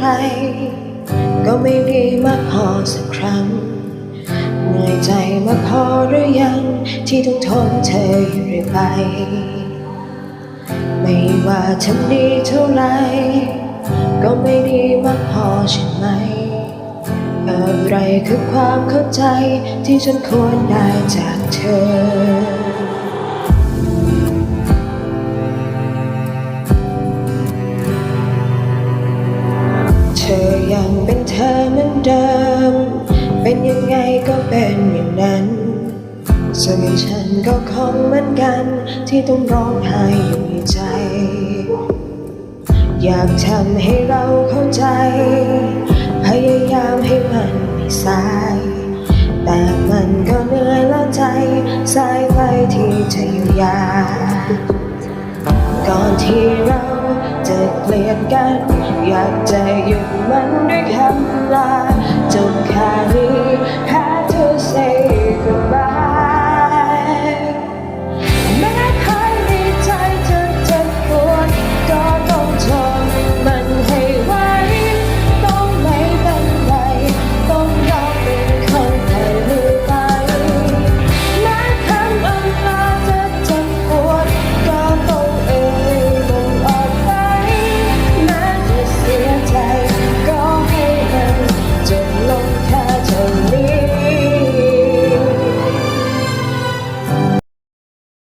ไรก็ไม่ดีมากพอสักครั้ง เหนื่อยใจมากพอหรือยัง ที่ต้องทนเธออยู่เรื่อยไป ไม่ว่าทำดีเท่าไร ก็ไม่ดีมากพอใช่ไหม อะไรคือความเข้าใจที่ฉันควรได้จากเธอ ยังเป็นเธอเหมือนเดิม เป็นยังไงก็เป็นอย่างนั้นส่วนฉันก็คงเหมือนกัน ที่ต้องร้องไห้อยู่ในใจ อยากทำให้เราเข้าใจ พยายามให้มันไม่สาย แต่มันก็เหนื่อยล้าใจ สายไปที่จะอยู่ยาว ก่อนที่เราจะเกลียดกัน อยากจะหยุดมันด้วยคำลาจบแค่นี้